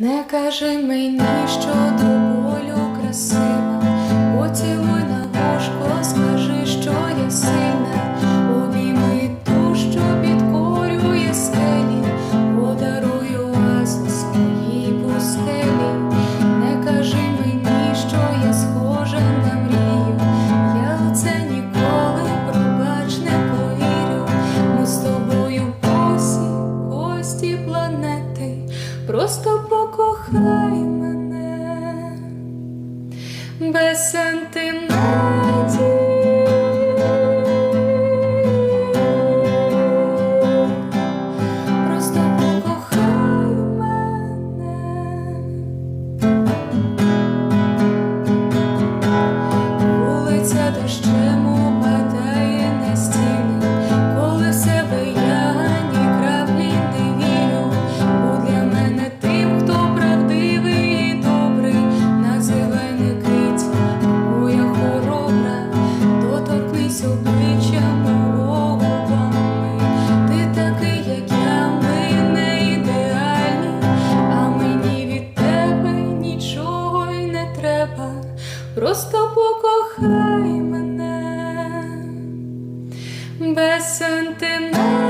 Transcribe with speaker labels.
Speaker 1: Не кажи мені, що до болю краса. просто покохай мене без сантиментів. просто покохай мене без сантиментів.